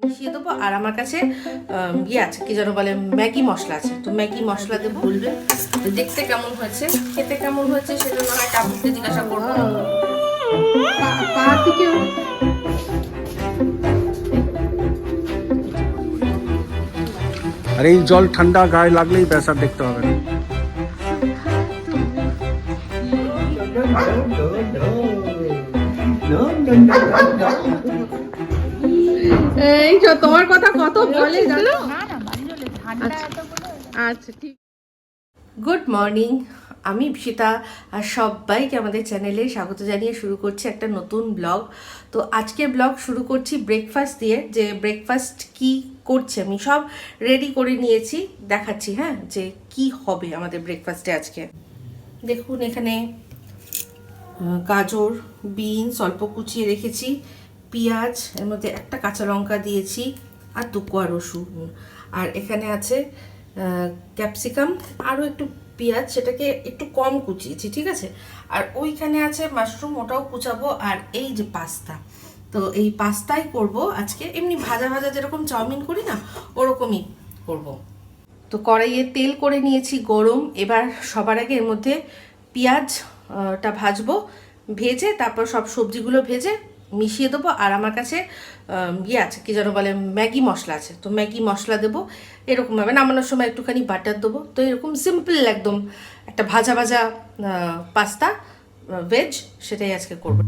মিশিয়ে দেবো আর আমার কাছে ইয়ে আছে কি যেন বলে ম্যাগি মশলা আছে তো ম্যাগি মশলা দিয়ে বলবেন তো দেখতে কেমন হয়েছে খেতে কেমন হয়েছে সেটা না হয় জিজ্ঞাসা করব পা থেকে আর এই জল ঠান্ডা গায়ে লাগলেই ব্যাস দেখতে হবে না এই তো তোমার কথা কত বলে জানো? আচ্ছা। আচ্ছা ঠিক। গুড মর্নিং আমি ঈপ্সিতা আর সবাইকে আমাদের চ্যানেলে স্বাগত জানিয়ে শুরু করছি একটা নতুন ব্লগ। তো আজকের ব্লগ শুরু করছি ব্রেকফাস্ট দিয়ে যে ব্রেকফাস্ট কি করছি আমি সব রেডি করে নিয়েছি দেখাচ্ছি হ্যাঁ যে কি হবে আমাদের ব্রেকফাস্টে আজকে। দেখুন এখানে গাজর বিনস অল্প কুচিয়ে রেখেছি পেঁয়াজ, এর মধ্যে একটা কাঁচা লঙ্কা দিয়েছি আর দু কোয়া রসুন। আর এখানে আছে ক্যাপসিকাম, আরও একটু পেঁয়াজ, সেটাকে একটু কম কুচিয়েছি, ঠিক আছে? আর ওইখানে আছে মাশরুম, ওটাও কুচাবো, আর এই যে পাস্তা। তো এই পাস্তাই করব আজকে। এমনি ভাজা ভাজা যেরকম চাউমিন করি না, ওরকমই করব। তো কড়াইয়ে তেল করে নিয়েছি গরম। এবার সবার আগে এর মধ্যে পেঁয়াজটা ভাজবো, ভেজে তারপর সব সবজিগুলো ভেজে মিশিয়ে দেবো আর আমার কাছে ইয়ে আছে, কি যেন বলে, ম্যাগি মশলা আছে। তো ম্যাগি মশলা দেবো, এরকমভাবে নামানোর সময় একটুখানি বাটার দেবো। তো এরকম সিম্পল একদম একটা ভাজা ভাজা পাস্তা ভেজ সেটাই আজকে করব।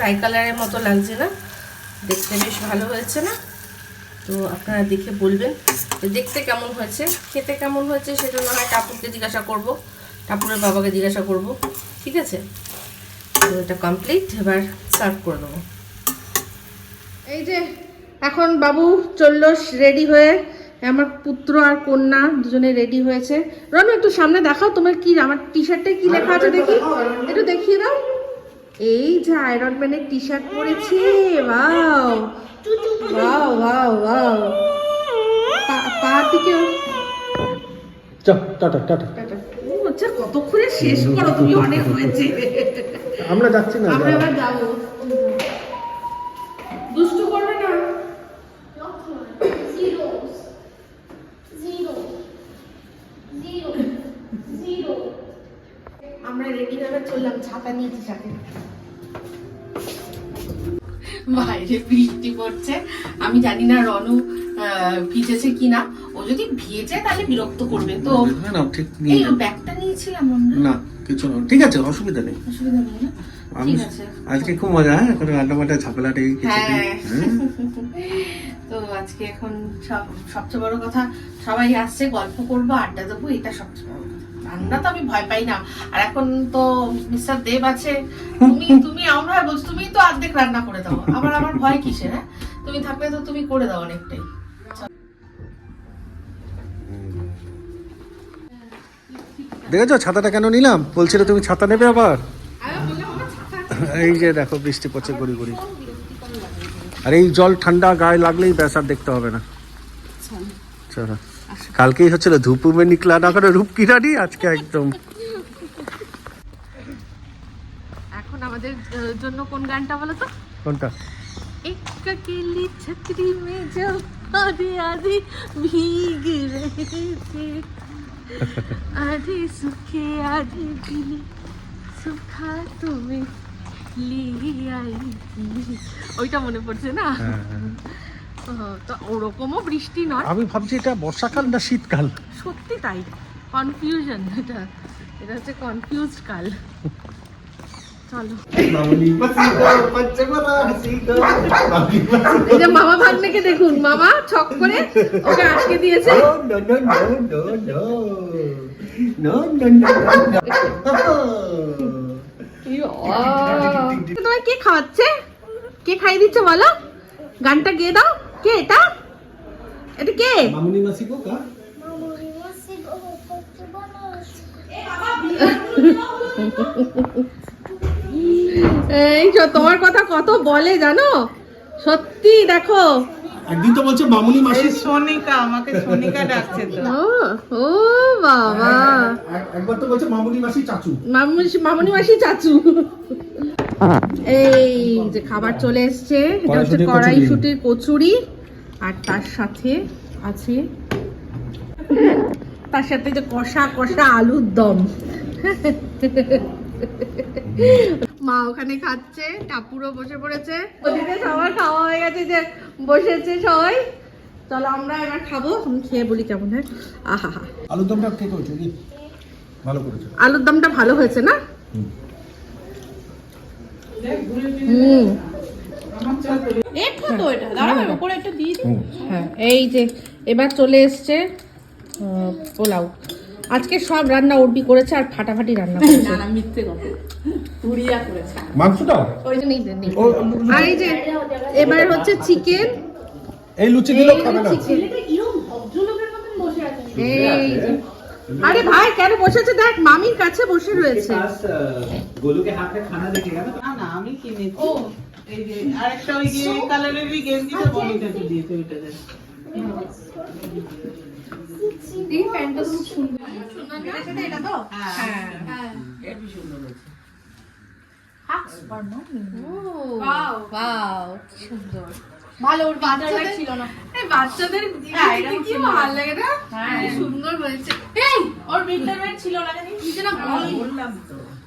ট্রাই কালারের মতো লাগছে না। দেখতে বেশ ভালো হয়েছে না? তো আপনারা দেখে বলবেন দেখতে কেমন হয়েছে, খেতে কেমন হয়েছে সেটা না হয় টাপুরকে জিজ্ঞাসা করব টাপুরের বাবাকে জিজ্ঞাসা করব, ঠিক আছে? তো এটা কমপ্লিট এবার সার্ভ করে দেবো এই যে, এখন বাবু চলল রেডি হয়ে, আমার পুত্র আর কন্যা দুজনে রেডি হয়েছে। রনু, একটু সামনে দেখাও তোমার কি, আমার টি শার্টে কি লেখা আছে দেখি? একটু দেখিয়ে দাও। এই যে আয়রন ম্যানের টি শার্ট পরেছে ওয়াও ওয়াও ওয়াও ওয়াও পা থেকে টাটা টাটা। ও কতক্ষণে শেষ করো তুমি অনেক হয়েছে। আমরা যাচ্ছি না আমরা এবার যাব। আমরা রেডি হয়ে চললাম ছাতা নিয়েছি সাথে বাইরে বৃষ্টি পড়ছে। আমি জানি না রনু ভিজেছে কিনা। ও যদি ভিজে তাহলে বিরক্ত করবে। তো না ঠিক এই ব্যাগটা নিয়েছিলাম না কিছু না ঠিক আছে অসুবিধা নেই। অসুবিধা নেই না? আজকে খুব মজা হ্যাঁ কোনো আড্ডা মাড্ডা ঝাপলা তো আজকে এখন সব সবচেয়ে বড় কথা সবাই আসছে গল্প করব আড্ডা দেবো এটা সবচেয়ে বড় কথা। রান্না তো আমি ভয় পাই না। আর এখন তো মিস্টার দেব আছে তুমি তুমি আমরা বলছো তুমি তো অর্ধেক রান্না করে দাও। আবার আমার ভয় কিসে হ্যাঁ? তুমি থাকলে তো তুমি করে দাও অনেকটাই। দেখেছ ছাতাটা কেন নিলাম? বলছিলে তুমি ছাতা নেবে আবার। এই যে দেখো বৃষ্টি পড়ছে গুড়ি গুড়ি। আর এই জল ঠান্ডা গায়ে লাগলেই ব্যাস আর দেখতে হবে না। চলো। কালকেই হচ্ছিল ধুপুমে নিকলা না করে রূপকিরানি আজকে একদম। এখন আমাদের জন্য কোন গানটা বলো তো কোনটা? এক এককেলি ছত্রি মে জল আধি আধি ভিগ রহে থে সুখে আধি গিলে সুখা তুমি লিয়ে আই ওইটা মনে পড়ছে না? হ্যাঁ।, হ্যাঁ। তো ওরকমও বৃষ্টি নয়। আমি ভাবছি এটা বর্ষাকাল না শীতকাল। সত্যি তাই। কনফিউশন এটা। এটা হচ্ছে কনফিউজড কাল। চলো। এই যে মামা ভাগ্নেকে দেখুন। মামা ছক করে ওকে আটকে দিয়েছে। তোমায় কে খাওয়াচ্ছে? কে খাইয়ে দিচ্ছে বলো? গানটা গেয়ে দাও। কে এটা এটা কে? মামুনি মাসি কো কা? এই যে তোমার কথা কত বলে জানো? সত্যি দেখো। একদিন তো বলছে মামুনি মাসি। সোনিকা আমাকে সোনিকা ডাকছে তো। ও ও বাবা। একবার তো বলছে মামুনি মাসি চাচু। মামুনি মামুনি মাসি চাচু। এই যে খাবার চলে এসছে এটা হচ্ছে কড়াইশুঁটির কচুরি। আর তার সাথে আছে তার সাথে যে কষা কষা আলুর দম। মা ওখানে খাচ্ছে টাপুরও বসে পড়েছে। ওদিকে সবার খাওয়া হয়ে গেছে যে বসেছে সবাই। চলো আমরা এবার খাব খেয়ে বলি কেমন হয়। আহা হা আলুর দমটা কে করেছ? ভালো করেছ। আলুর দমটা ভালো হয়েছে না? হুম। হ্যাঁ, এই যে এবার চলে এসছে পোলাও। আজকে সব রান্না অর্ডি করেছে আর ফাটাফাটি রান্না করেছে। এই যে এবার হচ্ছে চিকেন। এই লুচি দিলো বসে আছে? আরে ভাই কেন বসেছে? দেখ মামির কাছে বসে রয়েছে। না না আমি কিনেছি। ও এই যে আরেকটা ওই যে কালারেরই গেঞ্জি তো বনিটাকে দিয়েছে ওইটা দেখ Wow, কি সুন্দর ভালো ওর বাচ্চাদের ছিল না বাচ্চাদের হ্যাঁ, এটা কি ভালো লাগে না হ্যাঁ। সুন্দর বলেছে এই ওর ছিল না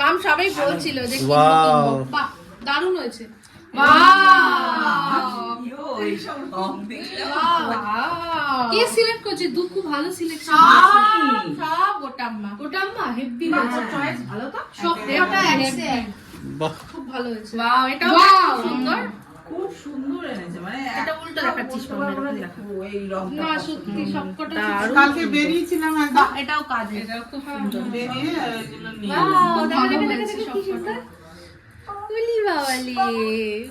মাম সবাই বলছিল যে কি দারুণ হয়েছে। কে সিলেক্ট করছে? দুঃখু ভালো সিলেকশন সব গোটা আম্মা হেভি চয়েস ভালো তো? সব কটা বাহ। খুব ভালো হয়েছে। ওয়াও এটাও সুন্দর। খুব সুন্দর এনেছে মানে এটা উল্টো দেখাচ্ছিস মামা এরকম দেখা। এই রংটা না সত্যি সবকটা কালকে বেরিয়েছিলাম এটাও কাজে এটাও খুব সুন্দর। বেরিয়ে এগুলো নিয়ে উলি বাবালি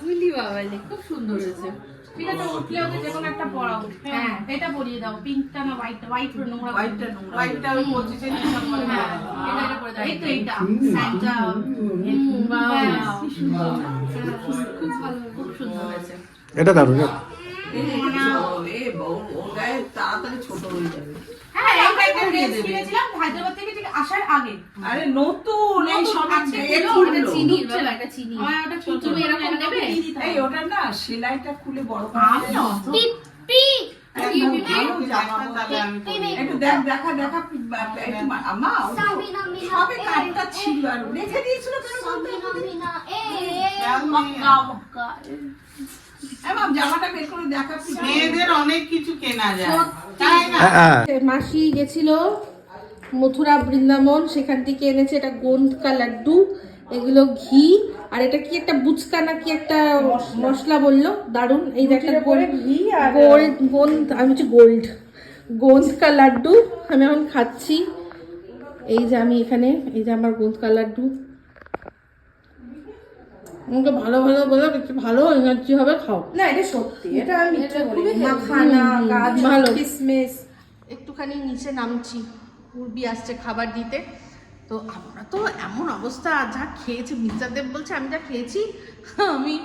উলি বাবালি খুব সুন্দর হয়েছে। ঠিক আছে উঠলে ওকে যে কোনো একটা পরাও হ্যাঁ। এটা পরিয়ে দাও পিঙ্কটা না হোয়াইট হোয়াইট নোংরা হোয়াইটটা নোংরা হোয়াইটটা ওই পঁচিশে ডিসেম্বরে হ্যাঁ এটা এটা পরে দাও এই তো এইটা সাইডটা খুব ভালো খুব সুন্দর হয়েছে। এটা দারুণ এ বউ ও গায়ে তাড়াতাড়ি ছোট হয়ে যাবে। হ্যাঁ হায়দ্রাবাদ থেকে আসার আগে। আরে নতুন এই সব চিনির বাবা, এটা চিনি। আমার ওটা কি- তুমি এরকম নেবে? এই ওটা না সেলাইটা খুলে বড় আমি। করে একটু দেখ দেখা দেখা আমা সবে. ছিল আর রেখে দিয়েছিল করে দেখা মেয়েদের অনেক কিছু কেনা যায়। তাই না? মাসি গেছিল মথুরা বৃন্দাবন সেখান থেকে এনেছে এটা গোন্দ কা লাড্ডু। এগুলো ঘি আর এটা কি একটা বুচকা না কি একটা মশলা। বলল? দারুণ এই যে একটা গোল্ড গোল্ড গোন্দ আমি হচ্ছে গোল্ড। গোন্দ কা লাড্ডু আমি এখন খাচ্ছি। এই যে আমি এখানে এই যে আমার গোন্দ কা লাড্ডু। আমাকে ভালো ভালো বলো একটু ভালো এনার্জি হবে খাও। না এটা সত্যি। এটা আমি মাখানা ভালো। কিসমিস। একটুখানি নিচে নামছি। পূর্বি আসছে খাবার দিতে। তো আমরা তো এমন অবস্থা, যা খেয়েছি মির্জাদেব বলছে, আমি যা খেয়েছি, আমি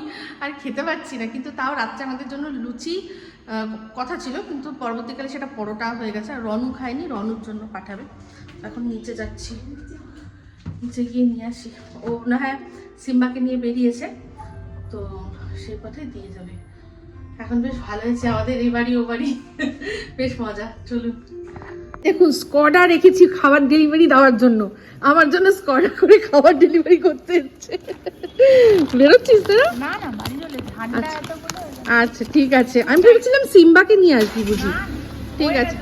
আর খেতে পারছি না। কিন্তু তাও রাত্রে আমাদের জন্য লুচি কথা ছিল, কিন্তু পরবর্তীকালে সেটা পরোটা হয়ে গেছে, আর রনু খায়নি, রনুর জন্য পাঠাবে। এখন নিচে যাচ্ছি। নিচে গিয়ে নিয়ে আসি। ও না হয় সিম্বাকে নিয়ে বেরিয়েছে, তো সেই পথে দিয়ে যাবে। এখন বেশ ভালো হয়েছে, আমাদের এই বাড়ি, ও বাড়ি। বেশ মজা, চলুন। দেখুন স্কডা রেখেছি খাবার ডেলিভারি দেওয়ার জন্য। আমার জন্য স্কডা করে খাবার ডেলিভারি করতে হচ্ছে বেরোচ্ছিস তোরা এতগুলো আচ্ছা। ঠিক আছে। আমি ভেবেছিলাম সিম্বাকে নিয়ে আসবি বুঝি। ঠিক আছে।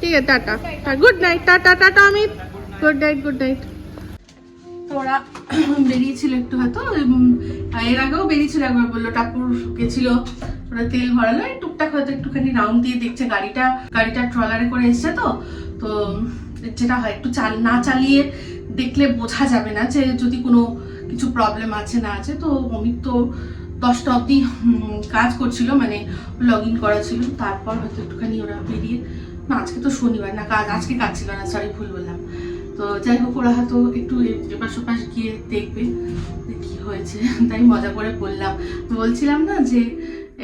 ঠিক আছে tata. Good night tata tata Amit. Good night good night তো ওরা বেরিয়েছিল একটু হয়তো এর আগেও বেরিয়েছিল একবার বলল টাকুর গেছিল। ওরা তেল ভরালো টুকটাক হয়তো একটুখানি রাউন্ড দিয়ে দেখছে গাড়িটা গাড়িটা ট্রলারে করে এসছে তো। তো যেটা হয়, একটু চাল না চালিয়ে দেখলে বোঝা যাবে না যে যদি কোনো কিছু প্রবলেম আছে, না আছে। তো অমিত তো দশটা অবধি কাজ করছিল মানে লগ ইন করা ছিল। তারপর হয়তো একটুখানি ওরা বেরিয়ে না, আজকে তো শনিবার না কাজ আজকে কাজ ছিল না সরি ভুল বললাম। তো যাই হোক, ওরা হয়তো একটু এপাশ ওপাশ গিয়ে দেখবে কি হয়েছে। তাই মজা করে বললাম। বলছিলাম না যে,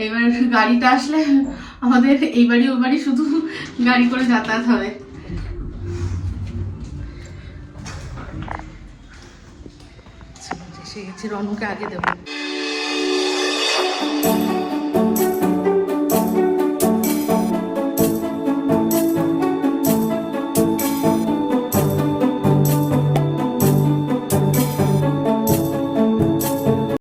এবার গাড়িটা আসলে আমাদের এই বাড়ি ও বাড়ি শুধু গাড়ি করে যাতায়াত হবে। এসে গেছি, রনুকে আগে দেবো।